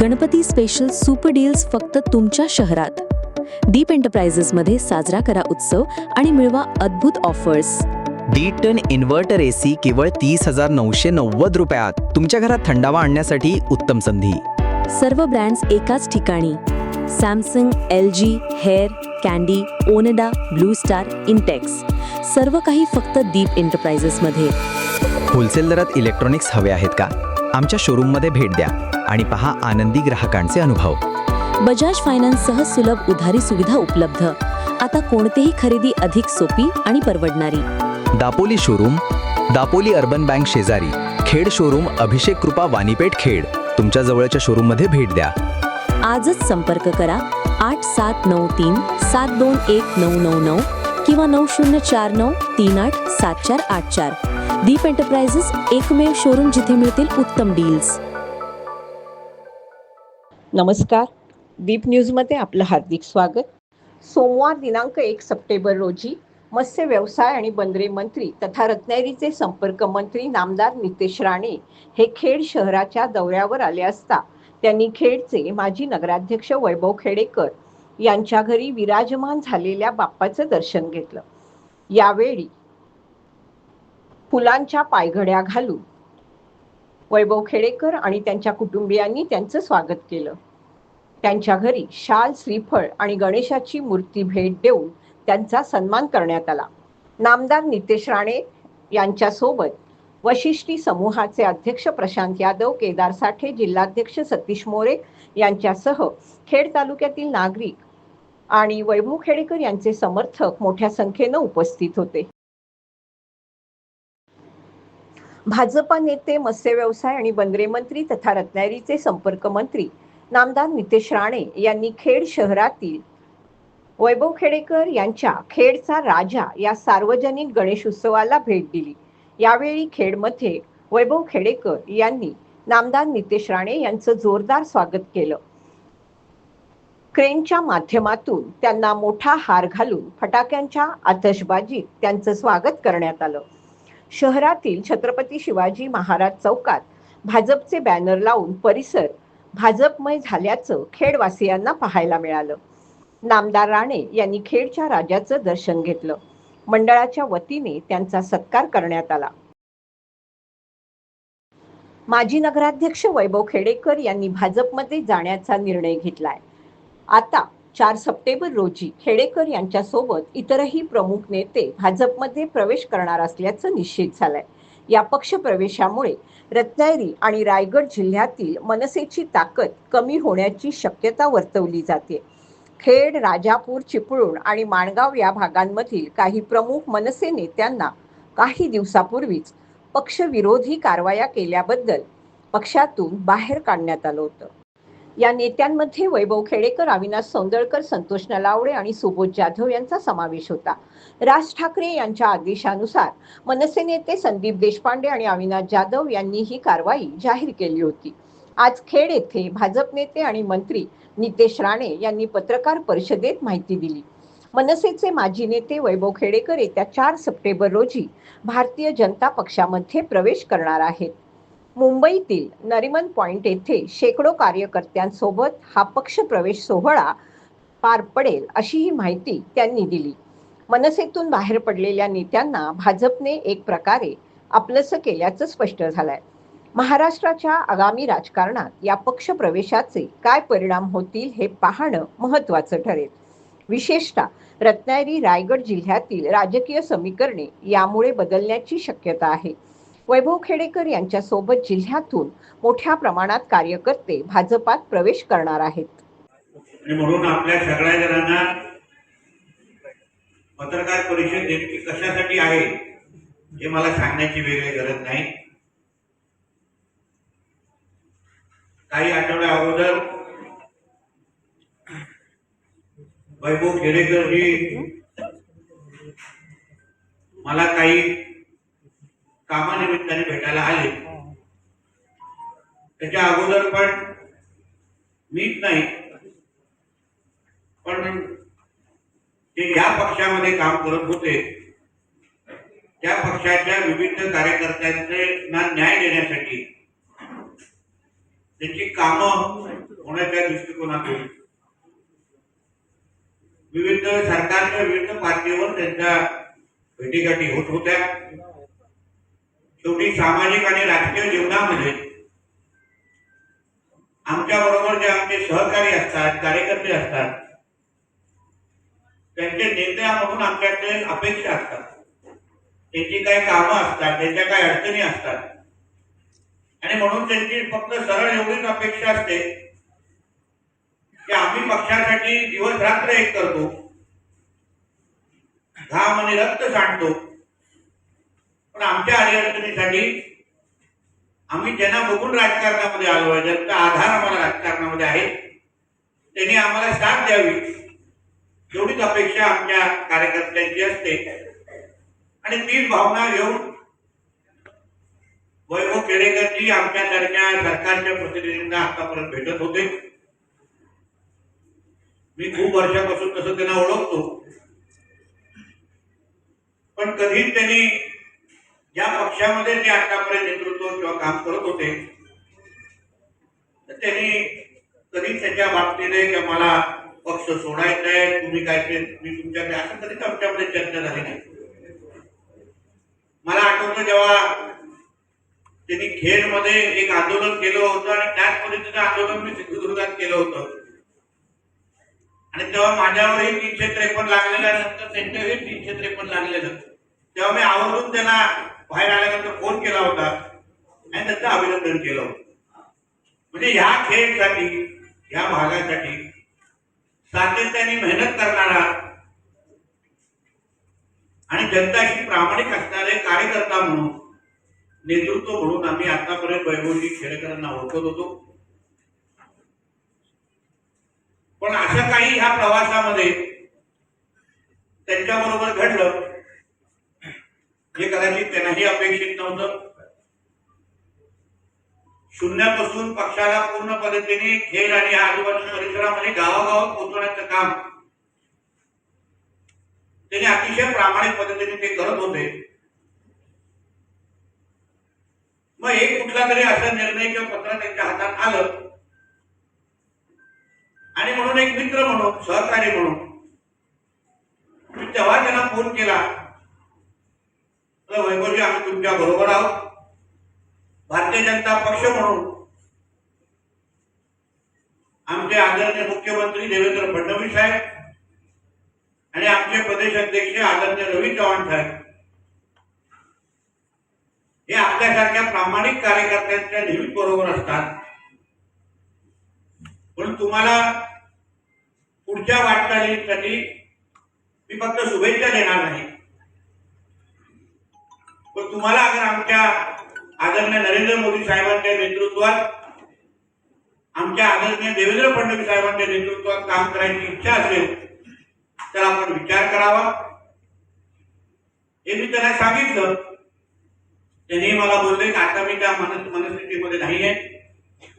Ganpati special super deals फक्त तुमच्या शहरात. दीप एंटरप्राइजेसमध्ये साजरा करा उत्सव आणि मिळवा अद्भुत ऑफर्स डी टन इन्व्हर्टर एसी केवळ तीस हजार नऊशे नव्वद रुपयात. तुमच्या घरात थंडावा आणण्यासाठी उत्तम संधी. सर्व ब्रँड्स एकाच ठिकाणी. Samsung L G Haier Candy Onida Blue Star Intex सर्व काही फक्त दीप एंटरप्राइजेसमध्ये होलसेल दरात इलेक्ट्रॉनिक्स हवे आहेत का? आमच्या शोरूममध्ये भेट द्या आणि पहा आनंदी ग्राहकांचे अनुभव. बजाज फायनान्ससह सुलभ उधारी सुविधा उपलब्ध. आता कोणतीही खरेदी अधिक सोपी आणि परवडणारी. Dapoli showroom Dapoli urban bank शेजारी खेड शोरूम अभिषेक कृपा वाणीपेठ खेड. तुमच्या जवळच्या शोरूममध्ये भेट द्या. आजच संपर्क करा आठ सात नऊ तीन सात दोन एक नऊ नऊ नऊ किंवा नऊ शून्य चार नऊ तीन आठ सात चार आठ चार. दीप एंटरप्राइजेस एकमेव शोरूम जिथे मिळतील उत्तम डील्स नमस्कार. दीप न्यूजमध्ये आपलं हार्दिक स्वागत. सोमवार दिनांक एक सप्टेंबर रोजी मत्स्य व्यवसाय आणि बंदरे मंत्री तथा रत्नागिरीचे संपर्क मंत्री नामदार नितेश राणे हे खेड शहराच्या दौऱ्यावर आले असता त्यांनी खेडचे माजी नगराध्यक्ष वैभव खेडेकर यांच्या घरी विराजमान झालेल्या बाप्पाचं दर्शन घेतलं. यावेळी फुलांच्या पायघड्या घालून. वैभव खेडेकर आणि त्यांच्या कुटुंबियांनी त्यांचं स्वागत केलं. त्यांच्या घरी शाल श्रीफळ आणि गणेशाची मूर्ती भेट देऊन त्यांचा सन्मान करण्यात आला. नामदार नितेश राणे यांच्यासोबत वशिष्ठी समूहाचे अध्यक्ष प्रशांत यादव केदार साठे जिल्हाध्यक्ष सतीश मोरे यांच्यासह खेड तालुक्यातील नागरिक आणि वैभव खेडेकर यांचे समर्थक मोठ्या संख्येनं उपस्थित होते. भाजपा नेते मत्स्य व्यवसाय आणि बंदरे मंत्री तथा रत्नागिरीचे संपर्क मंत्री नामदार नितेश राणे यांनी खेड शहरातील वैभव खेडेकर यांच्या खेडचा राजा या सार्वजनिक गणेश उत्सवाला भेट दिली. यावेळी खेडमध्ये वैभव खेडेकर यांनी नामदार नितेश राणे यांचं जोरदार स्वागत केलं. क्रेनच्या माध्यमातून त्यांना मोठा हार घालून फटाक्यांच्या आतषबाजीत त्यांचं स्वागत करण्यात आलं. शहरातील छत्रपती शिवाजी महाराज चौकात भाजपचे बॅनर लावून परिसर भाजपमय झाल्याचं खेडवासियांना पाहायला मिळालं. नामदार राणे यांनी खेडच्या राजाचं दर्शन घेतलं. मंडळाच्या वतीने त्यांचा सत्कार करण्यात आला. माजी नगराध्यक्ष वैभव खेडेकर यांनी भाजपमध्ये जाण्याचा निर्णय घेतलाय. आता चार सप्टेंबर रोजी खेडेकर यांच्यासोबत इतरही प्रमुख नेते भाजपमध्ये प्रवेश करणार असल्याचं निश्चित झालंय. या पक्ष प्रवेशामुळे रत्नागिरी आणि रायगड जिल्ह्यातील मनसेची ताकद कमी होण्याची शक्यता वर्तवली जाते. खेड राजापूर चिपळूण आणि माणगाव या भागांमधील काही प्रमुख मनसे नेत्यांना काही दिवसापूर्वीच पक्षविरोधी कारवाया केल्याबद्दल पक्षातून बाहेर काढण्यात आलं होतं. या नेत्यांमध्ये वैभव खेडेकर अविनाश सौंदळकर संतोष नलावडे आणि सुबोध जाधव यांचा समावेश होता. राज ठाकरे यांच्या आदेशानुसार मनसे नेते संदीप देशपांडे आणि अविनाश जाधव यांनी ही कारवाई जाहीर केली होती. आज खेड येथे भाजप नेते आणि मंत्री नितेश राणे यांनी पत्रकार परिषदेत माहिती दिली. मनसेचे माजी नेते वैभव खेडेकर येत्या चार सप्टेंबर रोजी भारतीय जनता पक्षामध्ये प्रवेश करणार आहेत. मुंबईतील नरिमन पॉइंट येथे शेकडो कार्यकर्त्यांसोबत हा पक्ष प्रवेश सोहळा पार पडेल अशी ही माहिती त्यांनी दिली. मनसेतून बाहेर पडलेल्या नेत्यांना भाजपने एक प्रकारे आपलंसं केल्याचं स्पष्ट झालंय. महाराष्ट्राच्या आगामी राजकारणात या पक्ष प्रवेशाचे काय परिणाम होतील हे पाहणं महत्वाचं ठरेल. विशेषतः रत्नागिरी रायगड जिल्ह्यातील राजकीय समीकरणे यामुळे बदलण्याची शक्यता आहे. वैभव खेडेकर यांच्यासोबत जिल्ह्यातून मोठ्या प्रमाणात कार्यकर्ते भाजपात प्रवेश करणार आहेत. म्हणून आपल्या सगळ्या जणांना पत्रकार परिषद नेमकी कशासाठी आहे हे मला सांगण्याची वेगळी गरज नाही. काही आठवड्या अगोदर वैभव खेडेकरजी मला काही कामानिमित्ताने भेटायला आले. त्याच्या अगोदर पण मीच नाही. पण ते ज्या पक्षामध्ये काम करत होते त्या पक्षाच्या विविध कार्यकर्त्यांचे ना न्याय देण्यासाठी त्यांची कामं होण्याच्या दृष्टिकोनातून विविध सरकारच्या विविध पातळीवर त्यांच्या भेटीगाठी होत होत्या. शेवटी सामाजिक आणि राजकीय जीवनामध्ये आमच्या बरोबर जे आमचे सहकारी असतात कार्यकर्ते असतात त्यांचे नेत्या म्हणून आमच्याकडे अपेक्षा असतात. त्यांची काही कामं असतात त्यांच्या काही अडचणी असतात. आणि म्हणून त्यांची फक्त सरळ एवढीच अपेक्षा असते की आम्ही पक्षासाठी दिवस रात्र एक करतो. घाम आणि रक्त सांडतो. पण आमच्या अडीअडचणीसाठी आम्ही ज्यांना बघून राजकारणामध्ये आलो आहे ज्यांचा आधार आम्हाला राजकारणामध्ये आहे त्यांनी आम्हाला साथ द्यावी. एवढीच अपेक्षा आमच्या कार्यकर्त्यांची असते. आणि तीच भावना घेऊन वैभव केडेकरजी आमच्यासारख्या सरकारच्या प्रतिनिधींना आतापर्यंत भेटत होते. मी खूप वर्षापासून तसं त्यांना ओळखतो. पण कधीच त्यांनी ज्या पक्षामध्ये ते आतापर्यंत नेतृत्व किंवा काम करत होते. तर त्यांनी कधी त्याच्या बाबतीने की मला पक्ष सोडायचा आहे तुम्ही काय ते मी तुमच्याकडे असं कधीच आमच्यामध्ये चर्चा झाली नाही. मला आठवतं जेव्हा त्यांनी खेडमध्ये एक आंदोलन केलं होतं आणि त्याच पद्धतीचं आंदोलन मी सिंधुदुर्गात केलं होतं. आणि तेव्हा माझ्यावरही तीनशे त्रेपन्न लागलेलं नंतर त्यांच्यावरही तीनशे त्रेपन्न लागलेलं. तेव्हा मी आवर्जून त्यांना बाहेर आल्यानंतर फोन केला होता. आणि त्यांचं अभिनंदन केलं होतं. म्हणजे ह्या खेळसाठी ह्या भागासाठी सातत्याने मेहनत करणारा आणि जनताशी प्रामाणिक असणारे कार्यकर्ता म्हणून नेतृत्व म्हणून आम्ही आतापर्यंत वैभवजी खेडेकरांना ओळखत होतो. पण असं काही ह्या प्रवासामध्ये त्यांच्या बरोबर घडलं. हे कदाचित त्यांनाही अपेक्षित नव्हतं. शून्यापासून पक्षाला पूर्ण पद्धतीने खेळ आणि आजूबाजू आजूबाजूच्या परिसरामध्ये गावागावात पोहोचवण्याचं काम त्यांनी अतिशय प्रामाणिक पद्धतीने ते करत होते. मग एक कुठला तरी असा निर्णय किंवा पत्र त्यांच्या हातात आलं. आणि म्हणून एक मित्र म्हणून सहकारी म्हणून तेव्हा त्यांना फोन केला. तर वैभवजी आम्ही तुमच्या बरोबर आहोत. भारतीय जनता पक्ष म्हणून आमचे आदरणीय मुख्यमंत्री देवेंद्र फडणवीस साहेब आणि आमचे प्रदेश अध्यक्ष आदरणीय रवी चव्हाण साहेब. हे आपल्यासारख्या प्रामाणिक कार्यकर्त्यांच्या नेहमी बरोबर असतात. पण तुम्हाला पुढच्या वाटचालीसाठी मी फक्त शुभेच्छा देणार नाही. पण तुम्हाला अगर आमच्या आदरणीय नरेंद्र मोदी साहेबांच्या नेतृत्वात आमच्या आदरणीय देवेंद्र फडणवीस साहेबांच्या नेतृत्वात काम करायची इच्छा असेल तर आपण विचार करावा. हे मी त्यांना सांगितलं. त्यांनी मला बोलले की आता मी त्या मन मनस्थितीमध्ये नाहीये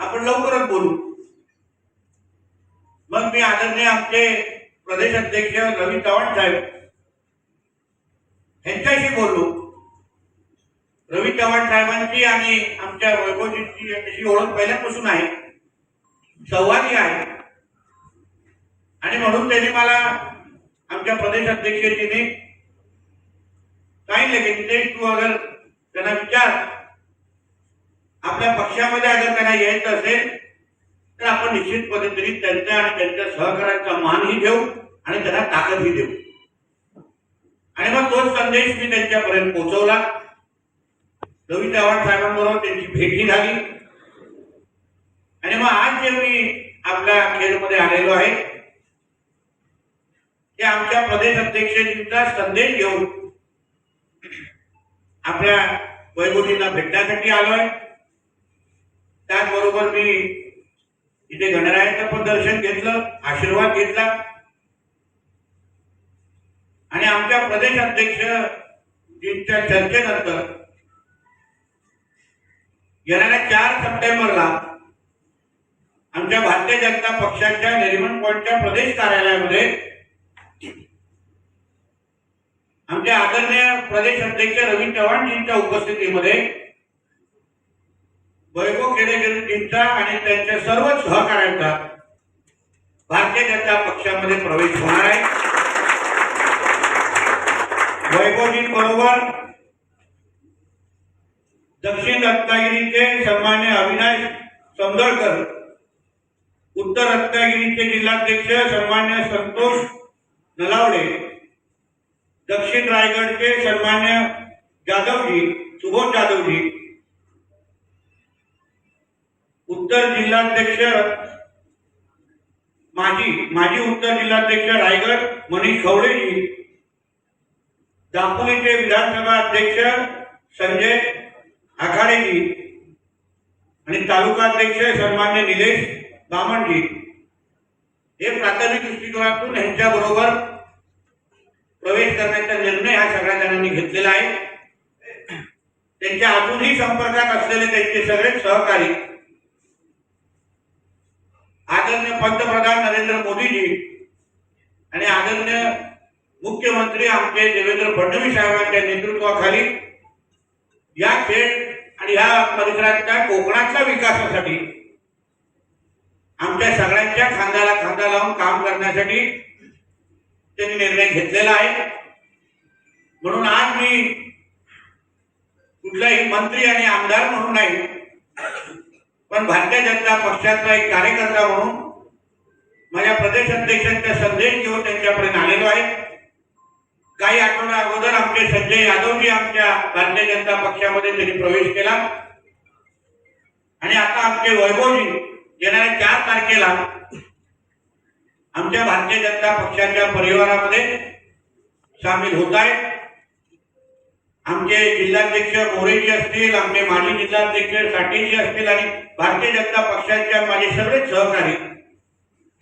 आपण लवकरच बोलू. मग मी आदरणीय आमचे प्रदेश अध्यक्ष रवी चव्हाण साहेब यांच्याशी बोललो. रवी चव्हाण साहेबांची आणि आमच्या वैभवजींची अशी ओळख पहिल्यापासून आहे. संवादी आहे. आणि म्हणून त्यांनी मला आमच्या प्रदेश अध्यक्षजीने काही की ते तू अगर त्यांना विचार. आपल्या पक्षामध्ये अगर त्यांना यायचं असेल तर आपण निश्चित पद्धतीने त्यांचा आणि त्यांच्या सहकार्याचा मानही देऊ आणि त्यांना ताकदही देऊ. आणि मग तोच संदेश मी त्यांच्यापर्यंत पोहोचवला. रवी चव्हाण साहेबांबरोबर त्यांची भेटही झाली. आणि मग आज जे मी आपल्या खेळमध्ये आलेलो आहे ते आमच्या प्रदेश अध्यक्षजींचा संदेश घेऊन आपल्या वैभवजींना भेटण्यासाठी आलोय. त्याचबरोबर मी इथे गणरायाचं पण दर्शन घेतलं आशीर्वाद घेतला. आणि आमच्या प्रदेश अध्यक्ष चर्चेनंतर येणाऱ्या चार सप्टेंबरला आमच्या भारतीय जनता पक्षाच्या नेरिमन पॉईंटच्या प्रदेश कार्यालयामध्ये आमचे आदरणीय प्रदेश अध्यक्ष रवी चव्हाणजींच्या उपस्थितीमध्ये वैभव खेडेकरांचा आणि त्यांच्या सर्व सहकाऱ्यांचा भारतीय जनता पक्षामध्ये प्रवेश होणार आहे. वैभवजी बरोबर दक्षिण रत्नागिरीचे सन्मान्य अविनाश समदळकर उत्तर रत्नागिरीचे जिल्हाध्यक्ष सन्मान्य संतोष नलावडे दक्षिण रायगडचे सन्मान्य जाधवजी सुबोध जाधवजी उत्तर जिल्हाध्यक्ष माजी माजी उत्तर जिल्हाध्यक्ष रायगड मनीष खवडेजी दापोलीचे विधानसभा अध्यक्ष संजय आखाडेजी आणि तालुकाध्यक्ष सन्मान्य निलेश बामणजी हे प्राथमिक दृष्टिकोनातून यांच्या बरोबर प्रवेश करण्याचा निर्णय हा सगळ्या जणांनी घेतलेला आहे. त्यांच्या अजूनही संपर्कात असलेले त्यांचे सगळे सहकारी आदरणीय पंतप्रधान नरेंद्र मोदीजी आणि आदरणीय मुख्यमंत्री आमचे देवेंद्र फडणवीस साहेबांच्या नेतृत्वाखाली या खेळ या परिसराच्या कोकणातल्या विकासासाठी आमच्या सगळ्यांच्या खांद्याला खांदा लावून काम करण्यासाठी त्यांनी निर्णय घेतलेला आहे. म्हणून आज मी कुठलाही मंत्री आणि आमदार म्हणून नाही पण भारतीय जनता पक्षाचा एक कार्यकर्ता म्हणून माझ्या प्रदेश अध्यक्षांचा संदेश घेऊन त्यांच्यापर्यंत आलेलो आहे. काही आठवड्या अगोदर आमचे संजय यादवजी आमच्या भारतीय जनता पक्षामध्ये त्यांनी प्रवेश केला. आणि आता आमचे वैभवजी येणाऱ्या चार तारखेला आमच्या भारतीय जनता पक्षाच्या परिवारामध्ये सामील होत आहेत. आमचे जिल्हाध्यक्ष मोरेजी असतील आमचे माजी जिल्हाध्यक्ष साठेजी असतील आणि भारतीय जनता पक्षाच्या माझे सगळे सहकारी.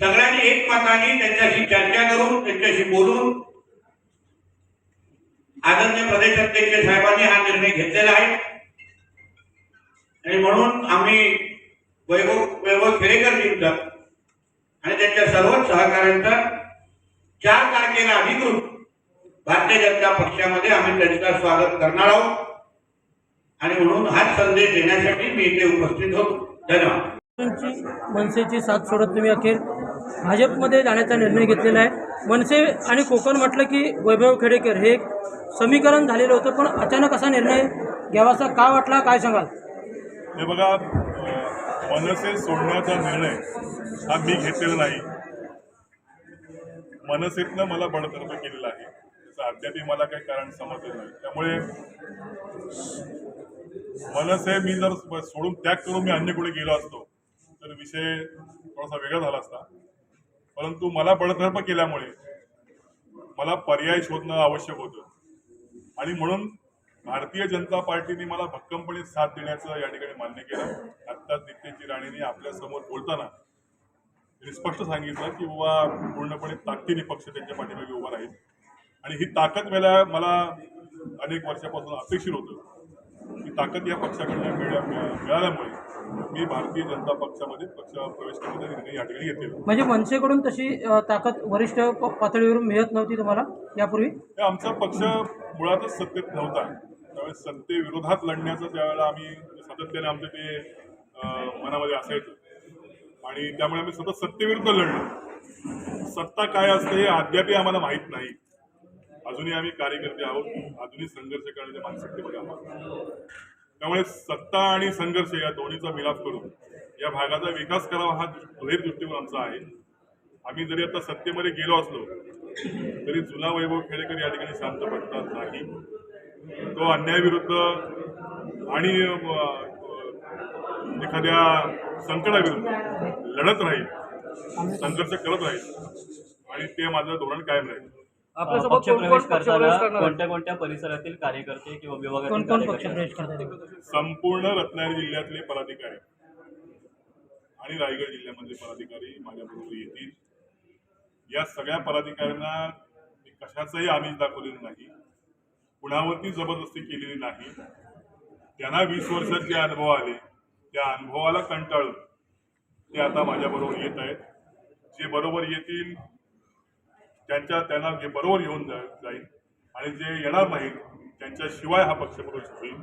सगळ्यांनी एकमताने त्यांच्याशी चर्चा करून त्यांच्याशी बोलून आदरणीय प्रदेशाध्यक्ष साहेबांनी हा निर्णय घेतलेला आहे. आणि म्हणून आम्ही वैभव वैभव खेडेकरजींचा आणि त्यांच्या सर्वच सहकाऱ्यांचा चार तारखेला अधिकृत भारतीय जनता पक्षामध्ये आम्ही त्यांचा स्वागत करणार आहोत. आणि म्हणून हाच संदेश देण्यासाठी मी इथे उपस्थित होतो. धन्यवाद. मनसेची मनसेची साथ सोडत तुम्ही अखेर. भाजपमध्ये जाण्याचा निर्णय घेतलेला आहे. मनसे आणि कोकण म्हटलं की वैभव खेडेकर हे एक समीकरण झालेलं होतं पण अचानक असा निर्णय घ्यावासा का वाटला? काय सांगाल? हे बघा मनसे सोडण्याचा निर्णय हा मी घेतलेला नाही. मनसेतनं मला बडतर्फ केलेला आहे. त्याचं अद्यापही मला काही कारण समजलं नाही. त्यामुळे मनसे मी जर सोडून त्याग करून मी अन्य कुठे गेलो असतो तर विषय थोडासा वेगळा झाला असता. परंतु मला बडतर्फ केल्यामुळे मला पर्याय शोधणं आवश्यक होतं. आणि म्हणून भारतीय जनता पार्टीने मला भक्कमपणे साथ देण्याचं या ठिकाणी मान्य केलं. आत्ताच नित्यजी राणेने आपल्यासमोर बोलताना स्पष्ट सांगितलं की बाबा पूर्णपणे ताकदीने पक्ष त्यांच्या पाठीमागे उभा राहील. आणि ही ताकद मला मला अनेक वर्षापासून अपेक्षित होतं. ही ताकद या पक्षाकडनं मिळा मिळाल्यामुळे मी भारतीय जनता पक्षामध्ये पक्ष प्रवेश करण्याचा निर्णय या ठिकाणी घेतलेला म्हणजे मनसेकडून तशी ताकद वरिष्ठ पातळीवरून मिळत नव्हती तुम्हाला यापूर्वी? आमचा पक्ष मुळातच सत्तेत नव्हता. त्यावेळेस सत्तेविरोधात लढण्याचं त्यावेळेला आम्ही सातत्याने आमचं ते मनामध्ये असायचं. आणि त्यामुळे आम्ही सतत सत्तेविरुद्ध लढलो. सत्ता काय असते हे अद्यापही आम्हाला माहीत नाही. अजूनही आम्ही कार्यकर्ते आहोत. अजूनही संघर्ष करण्याच्या मानसिकतेमध्ये आहोत. त्यामुळे सत्ता आणि संघर्ष या दोन्हीचा मिलाप करून या भागाचा विकास करावा हा दुहेर दृष्टिकोन आमचा आहे. आम्ही जरी आता सत्तेमध्ये गेलो असलो तरी जुना वैभव खेडेकर या ठिकाणी शांत पडतात नाही. तो अन्यायाविरुद्ध आणि एखाद्या संकटाविरुद्ध लढत राहील संघर्ष करत राहील आणि ते माझं धोरण कायम राहील. आपल्यासोबत कोण कोण पक्षप्रवेश पक्ष प्रवेश करताना करणार कोणत्या कोणत्या परिसरातील कार्यकर्ते किंवा विभागातील कोण कोण कार्यकर्ते? संपूर्ण रत्नागिरी जिल्ह्यातले पदाधिकारी आणि रायगड जिल्ह्यामधले पदाधिकारी माझ्याबरोबर येतील. या सगळ्या पदाधिकाऱ्यांना मी कशाचंही आमिष दाखवलेलं नाही कुणावरती जबरदस्ती केलेली नाही. त्यांना वीस वर्षात जे अनुभव आले त्या अनुभवाला कंटाळून ते आता माझ्याबरोबर येत आहेत. जे बरोबर येतील त्यांच्या त्यांना जे बरोबर येऊन जा जाईल. आणि जे येणार नाहीत त्यांच्याशिवाय हा पक्ष प्रवेश होईल.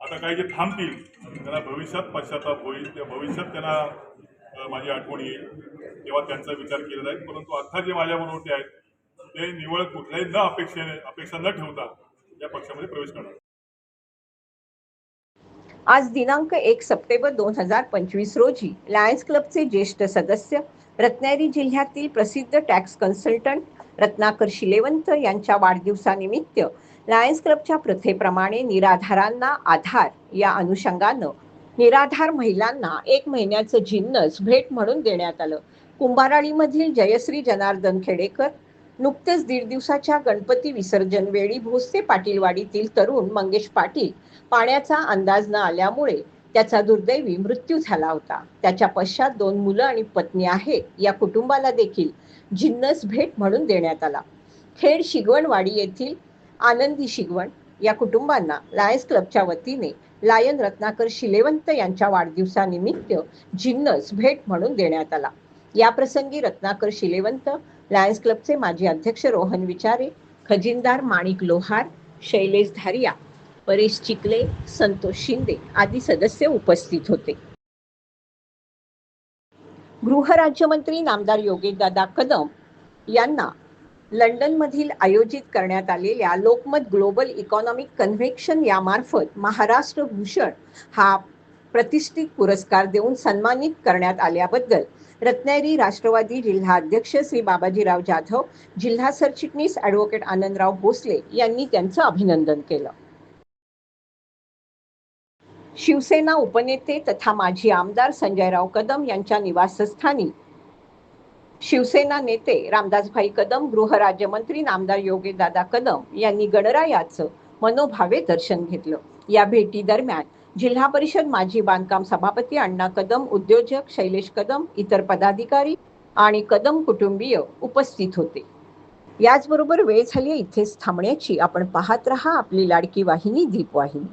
आता काही जे थांबतील त्यांना भविष्यात पश्चाताप होईल. त्या भविष्यात त्यांना माझी आठवण येईल. तेव्हा त्यांचा विचार केला जाईल परंतु आत्ता जे माझ्याबरोबर ते आहेत ते निवळ कुठल्याही न अपेक्षेने अपेक्षा न ठेवता या पक्षामध्ये प्रवेश करणार. आज दिनांक एक सप्टेंबर दोन हजार पंचवीस रोजी लायन्स क्लबचे ज्येष्ठ सदस्य रत्नागिरी जिल्ह्यातील प्रसिद्ध टॅक्स कन्सल्टंट रत्नाकर शिलेवंत यांच्या वाढदिवसानिमित्त लायन्स क्लबच्या प्रथेप्रमाणे निराधारांना आधार या अनुषंगानं निराधार महिलांना एक महिन्याचं जिन्नस भेट म्हणून देण्यात आलं. कुंभाराळीमधील जयश्री जनार्दन खेडेकर नुकतेच दीड दिवसाच्या गणपती विसर्जन वेळी भोसते पाटीलवाडीतील तरुण मंगेश पाटील पाण्याचा अंदाज न आल्यामुळे त्याचा दुर्दैवी मृत्यू झाला होता. त्याच्या पश्चात दोन मुलं आणि पत्नी आहेत. या कुटुंबाला देखील जिन्नस भेट म्हणून देण्यात आला. खेड शिगवणवाडी येथील आनंदी शिगवण या कुटुंबांना लायन्स क्लबच्या वतीने लायन रत्नाकर शिलेवंत यांच्या वाढदिवसानिमित्त जिन्नस भेट म्हणून देण्यात आला. या प्रसंगी रत्नाकर शिलेवंत लायन्स क्लबचे माजी अध्यक्ष रोहन विचारे खजिनदार माणिक लोहार शैलेश धारिया परेश चिकले संतोष शिंदे आदी सदस्य उपस्थित होते. गृहराज्यमंत्री नामदार योगेशदादा कदम यांना लंडनमधील आयोजित करण्यात आलेल्या लोकमत ग्लोबल इकॉनॉमिक कन्व्हेक्शन यामार्फत महाराष्ट्र भूषण हा प्रतिष्ठित पुरस्कार देऊन सन्मानित करण्यात आल्याबद्दल रत्नागिरी राष्ट्रवादी जिल्हा अध्यक्ष श्री बाबाजीराव जाधव जिल्हा सरचिटणीस ॲडव्होकेट आनंदराव भोसले यांनी त्यांचं अभिनंदन केलं. शिवसेना उपनेते तथा माजी आमदार संजयराव कदम यांच्या निवासस्थानी. शिवसेना नेते रामदासभाई कदम गृहराज्यमंत्री नामदार योगेशदादा कदम यांनी गणरायाचं मनोभावे दर्शन घेतलं. या भेटी दरम्यान जिल्हा परिषद माजी बांधकाम सभापती अण्णा कदम उद्योजक शैलेश कदम इतर पदाधिकारी आणि कदम कुटुंबीय उपस्थित होते. याचबरोबर वेळ झाली इथेच थांबण्याची. आपण पाहत रहा आपली लाडकी वाहिनी दीपवाहिनी.